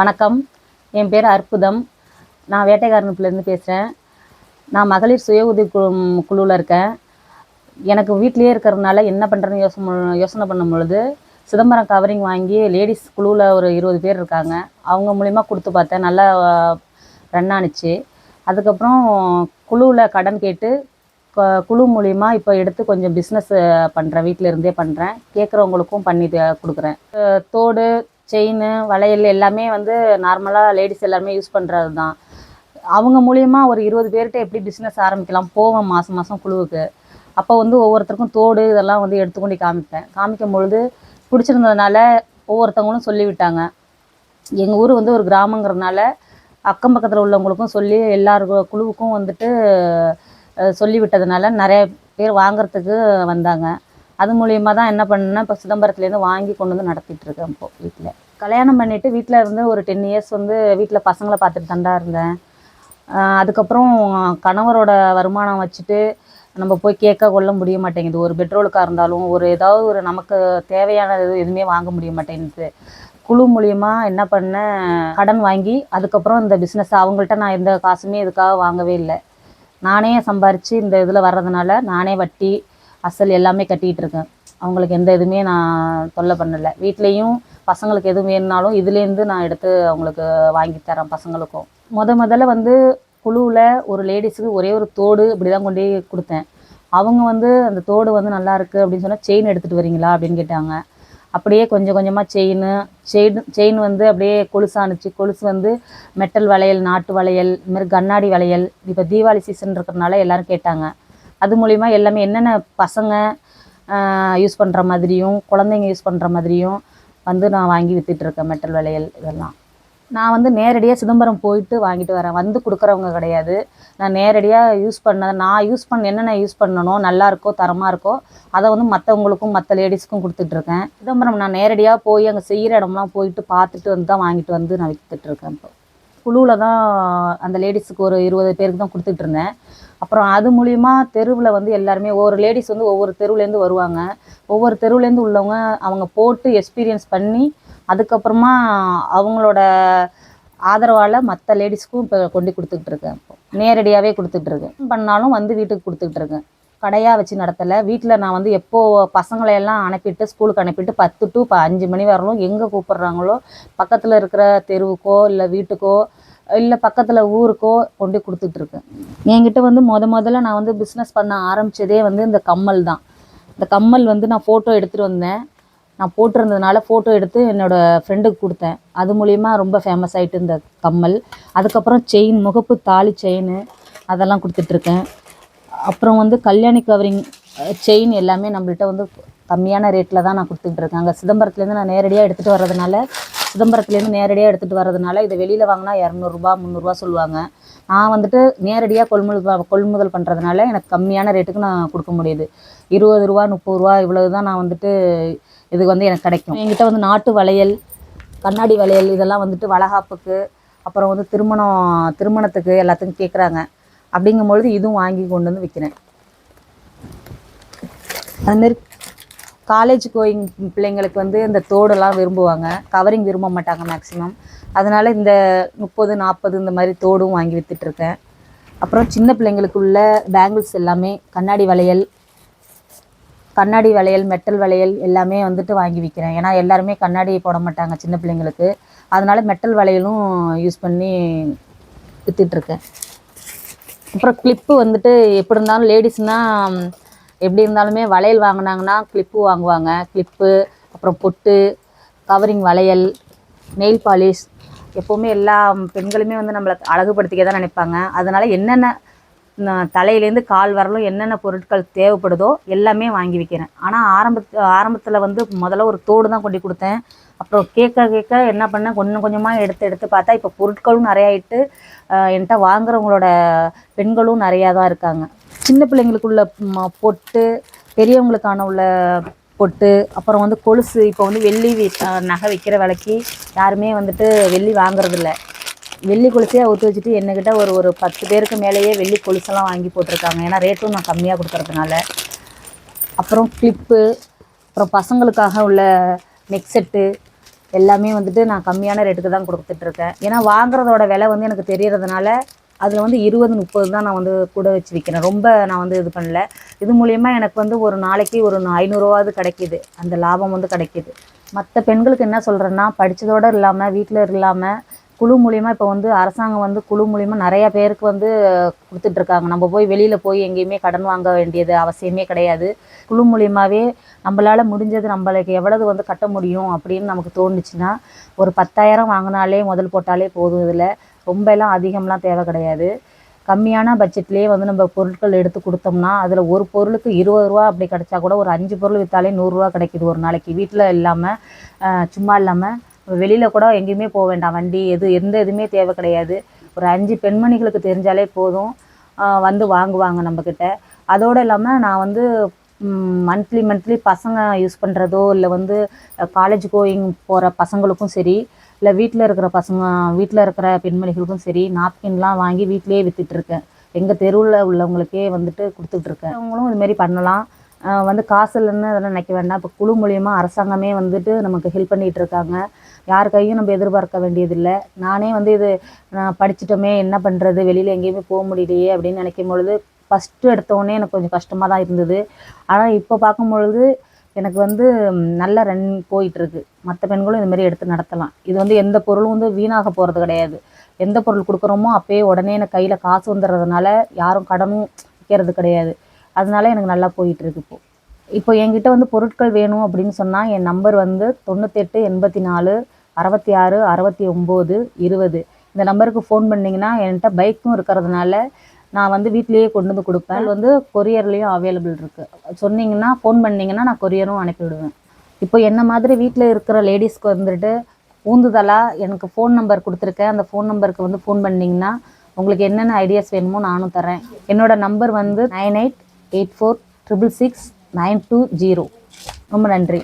வணக்கம். என் பேர் அற்புதம். நான் வேட்டைக்காரனுப்புலேருந்து பேசுகிறேன் நான் மகளிர் சுய உதவி குழு குழுவில் இருக்கேன். எனக்கு வீட்லேயே இருக்கிறதுனால என்ன பண்ணுறதுன்னு யோசனை யோசனை பண்ணும் பொழுது சிதம்பரம் கவரிங் வாங்கி லேடிஸ் குழுவில் ஒரு இருபது பேர் இருக்காங்க. அவங்க மூலிமா கொடுத்து பார்த்தேன். நல்லா ரன் ஆணுச்சு அதுக்கப்புறம் குழுவில் கடன் கேட்டு குழு மூலிமா இப்போ எடுத்து கொஞ்சம் பிஸ்னஸ் பண்ணுறேன் வீட்டில் இருந்தே பண்ணுறேன் கேட்குறவங்களுக்கும் பண்ணி கொடுக்குறேன். தோடு செயின் வளையல் எல்லாமே வந்து நார்மலாக லேடிஸ் எல்லாருமே யூஸ் பண்ணுறது தான் அவங்க மூலியமாக ஒரு இருபது பேர்கிட்ட எப்படி பிஸ்னஸ் ஆரம்பிக்கலாம்? போவேன் மாதம் மாதம் குழுவுக்கு. அப்போ வந்து ஒவ்வொருத்தருக்கும் தோடு இதெல்லாம் வந்து எடுத்துக்கொண்டு காமிப்பேன். காமிக்கும் பொழுது பிடிச்சிருந்ததுனால ஒவ்வொருத்தவங்களும் சொல்லிவிட்டாங்க. எங்கள் ஊர் வந்து ஒரு கிராமங்கிறதுனால அக்கம் பக்கத்தில் உள்ளவங்களுக்கும் சொல்லி எல்லார் குழுவுக்கும் வந்துட்டு சொல்லிவிட்டதுனால சொல்லி விட்டதுனால நிறைய பேர் வாங்குறதுக்கு வந்தாங்க. அது மூலியமாக தான் என்ன பண்ணேன்னா இப்போ சிதம்பரத்துலேருந்து வாங்கி கொண்டு வந்து நடத்திட்டு இருக்கேன் இப்போ வீட்டில் கல்யாணம் பண்ணிவிட்டு வீட்டில் இருந்து ஒரு டென் இயர்ஸ் வந்து வீட்டில் பசங்களை பார்த்துட்டு தண்டா இருந்தேன். அதுக்கப்புறம் கணவரோட வருமானம் வச்சுட்டு நம்ம போய் கேட்க கொள்ள முடிய மாட்டேங்குது. ஒரு பெட்ரோலுக்காக இருந்தாலும் ஒரு ஏதாவது ஒரு நமக்கு தேவையானது எதுவுமே வாங்க முடிய மாட்டேங்குது. குழு மூலியமாக என்ன பண்ணேன் கடன் வாங்கி அதுக்கப்புறம் இந்த பிஸ்னஸ் அவங்கள்ட்ட நான் எந்த காசுமே இதுக்காக வாங்கவே இல்லை. நானே சம்பாரித்து இந்த இதில் வர்றதுனால நானே வட்டி அசல் எல்லாமே கட்டிகிட்டு இருக்கேன். அவங்களுக்கு எந்த இதுவுமே நான் தொல்லை பண்ணலை. வீட்லேயும் பசங்களுக்கு எதுவும் வேணுனாலும் இதுலேருந்து நான் எடுத்து அவங்களுக்கு வாங்கி தரேன் பசங்களுக்கும். முத முதல்ல வந்து குழுவில் ஒரு லேடிஸுக்கு ஒரே ஒரு தோடு இப்படி தான் கொண்டு கொடுத்தேன். அவங்க வந்து அந்த தோடு வந்து நல்லா இருக்குது அப்படின்னு சொன்னால் செயின் எடுத்துகிட்டு வரீங்களா? அப்படின்னு கேட்டாங்க. அப்படியே கொஞ்சம் கொஞ்சமாக செயின் செயின் செயின் வந்து அப்படியே கொலுசானுச்சு கொலுசு வந்து மெட்டல் வளையல் நாட்டு வளையல் இதுமாதிரி கண்ணாடி வளையல் இப்போ தீபாவளி சீசன் இருக்கிறதுனால எல்லோரும் கேட்டாங்க. அது மூலிமா எல்லாமே என்னென்ன பசங்க யூஸ் பண்ணுற மாதிரியும் குழந்தைங்க யூஸ் பண்ணுற மாதிரியும் வந்து நான் வாங்கி விற்றுட்ருக்கேன் மெட்டல் வளையல் இதெல்லாம். நான் வந்து நேரடியாக சிதம்பரம் போயிட்டு வாங்கிட்டு வரேன். வந்து கொடுக்குறவங்க கிடையாது. நான் நேரடியாக யூஸ் பண்ண நான் யூஸ் பண்ண என்னென்ன யூஸ் பண்ணணும் நல்லா இருக்கோ தரமாக இருக்கோ அதை வந்து மற்றவங்களுக்கும் மற்ற லேடிஸ்க்கும் கொடுத்துட்ருக்கேன் சிதம்பரம் நான் நேரடியாக போய் அங்கே செய்கிற இடம்லாம் போயிட்டு பார்த்துட்டு வந்து தான் வாங்கிட்டு வந்து நான் விற்றுட்ருக்கேன் இப்போ. குழுவில் தான் அந்த லேடிஸுக்கு ஒரு இருபது பேருக்கு தான் கொடுத்துட்டு இருந்தேன். அப்புறம் அது மூலிமா தெருவில் வந்து எல்லாருமே ஒவ்வொரு லேடிஸ் வந்து ஒவ்வொரு தெருவுலேருந்து வருவாங்க. ஒவ்வொரு தெருவுலேருந்து உள்ளவங்க அவங்க போட்டு எக்ஸ்பீரியன்ஸ் பண்ணி அதுக்கப்புறமா அவங்களோட ஆதரவால் மற்ற லேடிஸ்க்கும் இப்போ கொண்டு கொடுத்துக்கிட்டு இருக்கேன். நேரடியாகவே கொடுத்துட்டு இருக்கேன். பண்ணாலும் வந்து வீட்டுக்கு கொடுத்துக்கிட்டு இருக்கேன். கடையாக வச்சு நடத்தலை. வீட்டில் நான் வந்து எப்போது பசங்களை எல்லாம் அனுப்பிட்டு ஸ்கூலுக்கு அனுப்பிட்டு பத்து டு ப அஞ்சு மணி வரலும் எங்கே கூப்பிட்றாங்களோ பக்கத்தில் இருக்கிற தெருவுக்கோ இல்லை வீட்டுக்கோ இல்லை பக்கத்தில் ஊருக்கோ கொண்டு கொடுத்துட்ருக்கேன் என்கிட்ட வந்து முத முதல்ல நான் வந்து பிஸ்னஸ் பண்ண ஆரம்பித்ததே வந்து இந்த கம்மல் தான். இந்த கம்மல் வந்து நான் ஃபோட்டோ எடுத்துகிட்டு வந்தேன். நான் போட்டிருந்ததுனால ஃபோட்டோ எடுத்து என்னோடய ஃப்ரெண்டுக்கு கொடுத்தேன். அது மூலிமா ரொம்ப ஃபேமஸ் ஆயிட்டு இந்த கம்மல். அதுக்கப்புறம் செயின் முகப்பு தாலி செயின் அதெல்லாம் கொடுத்துட்ருக்கேன். அப்புறம் வந்து கல்யாணி கவரிங் செயின் எல்லாமே நம்மள்ட்ட வந்து கம்மியான ரேட்டில் தான் நான் கொடுத்துட்டு இருக்கேன். அங்கே சிதம்பரத்துலேருந்து நான் நேரடியாக எடுத்துகிட்டு வர்றதுனால சிதம்பரத்துலேருந்து நேரடியாக எடுத்துகிட்டு வர்றதுனால இதை வெளியில் வாங்கினா இரநூறுபா முந்நூறுரூவா சொல்லுவாங்க. நான் வந்துட்டு நேரடியாக கொள்முதல் கொள்முதல் பண்ணுறதுனால எனக்கு கம்மியான ரேட்டுக்கு நான் கொடுக்க முடியுது. இருபது ரூபா முப்பது ரூபா இவ்வளவு தான் நான் வந்துட்டு இது வந்து எனக்கு கிடைக்கும். என்கிட்ட வந்து நாட்டு வளையல் கண்ணாடி வளையல் இதெல்லாம் வந்துட்டு வளகாப்புக்கு அப்புறம் வந்து திருமணம் திருமணத்துக்கு எல்லாத்துக்கும் கேட்குறாங்க அப்படிங்கும்பொழுது இதுவும் வாங்கி கொண்டு வந்து விற்கிறேன் அதுமாரி காலேஜ் கோயிங் பிள்ளைங்களுக்கு வந்து இந்த தோடெல்லாம் விரும்புவாங்க. கவரிங் விரும்ப மாட்டாங்க மேக்ஸிமம் அதனால் இந்த முப்பது நாற்பது இந்த மாதிரி தோடும் வாங்கி விற்றுட்ருக்கேன் அப்புறம் சின்ன பிள்ளைங்களுக்கு உள்ள பேங்கிள்ஸ் எல்லாமே கண்ணாடி வளையல் கண்ணாடி வளையல் மெட்டல் வளையல் எல்லாமே வந்துட்டு வாங்கி விற்கிறேன் ஏன்னா எல்லாருமே கண்ணாடி போட மாட்டாங்க சின்ன பிள்ளைங்களுக்கு. அதனால் மெட்டல் வளையலும் யூஸ் பண்ணி விற்றுட்ருக்கேன் அப்புறம் கிளிப்பு வந்துட்டு எப்படி இருந்தாலும் லேடிஸ்னால் எப்படி இருந்தாலுமே வளையல் வாங்கினாங்கன்னா கிளிப்பு வாங்குவாங்க. கிளிப்பு அப்புறம் பொட்டு கவரிங் வளையல் நெயில் பாலிஷ் எப்போவுமே எல்லா பெண்களுமே வந்து நம்மளை அழகுபடுத்திக்க தான் நினைப்பாங்க. அதனால் என்னென்ன தலையிலேருந்து கால் வரலும் என்னென்ன பொருட்கள் தேவைப்படுதோ எல்லாமே வாங்கி வைக்கிறேன். ஆனால் ஆரம்ப ஆரம்பத்தில் வந்து முதல்ல ஒரு தோடு தான் கொண்டு கொடுத்தேன். அப்புறம் கேட்க கேட்க என்ன பண்ணேன் கொஞ்சம் கொஞ்சமாக எடுத்து எடுத்து பார்த்தா இப்போ பொருட்களும் நிறையாயிட்டு என்கிட்ட வாங்குறவங்களோட பெண்களும் நிறையா தான் இருக்காங்க. சின்ன பிள்ளைங்களுக்குள்ள ம- பொட்டு பெரியவங்களுக்கான உள்ள பொட்டு அப்புறம் வந்து கொலுசு இப்போ வந்து வெள்ளி நகை விற்கிற விலைக்கு யாருமே வந்துட்டு வெள்ளி வாங்குறதில்ல. வெள்ளி கொலுசே ஒத்து வச்சுட்டு என்னக்கிட்ட ஒரு ஒரு பத்து பேருக்கு மேலேயே வெள்ளி கொலுசெல்லாம் வாங்கி போட்டிருக்காங்க. ஏன்னா ரேட்டும் நான் கம்மியாக கொடுக்குறதுனால. அப்புறம் கிளிப்பு அப்புறம் பசங்களுக்காக உள்ள நெக் செட்டு எல்லாமே வந்துட்டு நான் கம்மியான ரேட்டுக்கு தான் கொடுத்துட்ருக்கேன் ஏன்னா வாங்குறதோட விலை வந்து எனக்கு தெரியறதுனால அதில் வந்து இருபது முப்பது தான் நான் வந்து கூட வச்சு விற்கிறேன் ரொம்ப நான் வந்து இது பண்ணல. இது மூலியமாக எனக்கு வந்து ஒரு நாளைக்கு ஒரு ஐநூறுரூவாவது கிடைக்கிது. அந்த லாபம் வந்து கிடைக்கிது. மற்ற பெண்களுக்கு என்ன சொல்கிறேன்னா படித்ததோடு இல்லாமல் வீட்டில் இல்லாமல் குழு மூலியமாக இப்போ வந்து அரசாங்கம் வந்து குழு மூலியமாக நிறையா பேருக்கு வந்து கொடுத்துட்ருக்காங்க. நம்ம போய் வெளியில் போய் எங்கேயுமே கடன் வாங்க வேண்டியது அவசியமே கிடையாது. குழு மூலியமாகவே நம்மளால் முடிஞ்சது நம்மளுக்கு எவ்வளவு வந்து கட்ட முடியும் அப்படின்னு நமக்கு தோணுச்சுன்னா ஒரு பத்தாயிரம் வாங்கினாலே முதல் போட்டாலே போதும் இதில் ரொம்ப எல்லாம் அதிகம்லாம் தேவை கிடையாது. கம்மியான பட்ஜெட்லேயே வந்து நம்ம பொருட்கள் எடுத்து கொடுத்தோம்னா அதில் ஒரு பொருளுக்கு இருபது ரூபா அப்படி கிடைச்சா கூட ஒரு அஞ்சு பொருள் விற்றாலே நூறுரூவா கிடைக்குது ஒரு நாளைக்கு. வீட்டில் இல்லாமல் சும்மா இல்லாமல் வெளியில் கூட எங்கேயுமே போக வேண்டாம். வண்டி எது எந்த இதுவுமே தேவை கிடையாது. ஒரு அஞ்சு பெண்மணிகளுக்கு தெரிஞ்சாலே போதும். வந்து வாங்குவாங்க நம்மக்கிட்ட அதோடு இல்லாமல் நான் வந்து மந்த்லி மந்த்லி பசங்க யூஸ் பண்ணுறதோ இல்லை வந்து காலேஜ் கோயிங் போகிற பசங்களுக்கும் சரி இல்லை வீட்டில் இருக்கிற பசங்க வீட்டில் இருக்கிற பெண்மணிகளுக்கும் சரி நாப்கின்லாம் வாங்கி வீட்டிலே விற்றுட்ருக்கேன் எங்கள் தெருவில் உள்ளவங்களுக்கே வந்துட்டு கொடுத்துட்ருக்கேன் அவங்களும் இதுமாரி பண்ணலாம். வந்து காசு இல்லைன்னு அதெல்லாம் நினைக்க வேண்டாம். இப்போ குழு மூலியமாக அரசாங்கமே வந்துட்டு நமக்கு ஹெல்ப் பண்ணிகிட்டு இருக்காங்க. யார் கையும் நம்ம எதிர்பார்க்க வேண்டியதில்லை. நானே வந்து இது நான் படிச்சிட்டோமே என்ன பண்ணுறது வெளியில் எங்கேயுமே போக முடியலையே அப்படின்னு நினைக்கும் பொழுது ஃபஸ்ட்டு எடுத்தோடனே எனக்கு கொஞ்சம் கஷ்டமாக தான் இருந்தது. ஆனால் இப்போ பார்க்கும் பொழுது எனக்கு வந்து நல்ல ரன் போயிட்டுருக்கு. மற்ற பெண்களும் இதுமாரி எடுத்து நடத்தலாம். இது வந்து எந்த பொருளும் வந்து வீணாக போகிறது கிடையாது. எந்த பொருள் கொடுக்குறோமோ அப்போயே உடனே எனக்கு கையில் காசு வந்துடுறதுனால யாரும் கடனும் விற்கிறது கிடையாது. அதனால எனக்கு நல்லா போயிட்டுருக்கு இப்போது இப்போ என்கிட்ட வந்து பொருட்கள் வேணும் அப்படின்னு சொன்னால் என் நம்பர் வந்து தொண்ணூத்தெட்டு எண்பத்தி நாலு அறுபத்தி ஆறு அறுபத்தி ஒம்பது இருபது இந்த நம்பருக்கு ஃபோன் பண்ணிங்கன்னா என்கிட்ட பைக்கும் இருக்கிறதுனால நான் வந்து வீட்டிலேயே கொண்டு வந்து கொடுப்பேன். வந்து கொரியர்லேயும் அவைலபிள் இருக்குது சொன்னீங்கன்னா ஃபோன் பண்ணிங்கன்னா நான் கொரியரும் அனுப்பிவிடுவேன் இப்போ என்ன மாதிரி வீட்டில் இருக்கிற லேடிஸ்க்கு வந்துட்டு ஊந்துதலாக எனக்கு ஃபோன் நம்பர் கொடுத்துருக்கேன். அந்த ஃபோன் நம்பருக்கு வந்து ஃபோன் பண்ணிங்கன்னா உங்களுக்கு என்னென்ன ஐடியாஸ் வேணுமோ நானும் தரேன் என்னோட நம்பர் வந்து nine eight eight four triple six nine two zero. ரொம்ப நன்றி.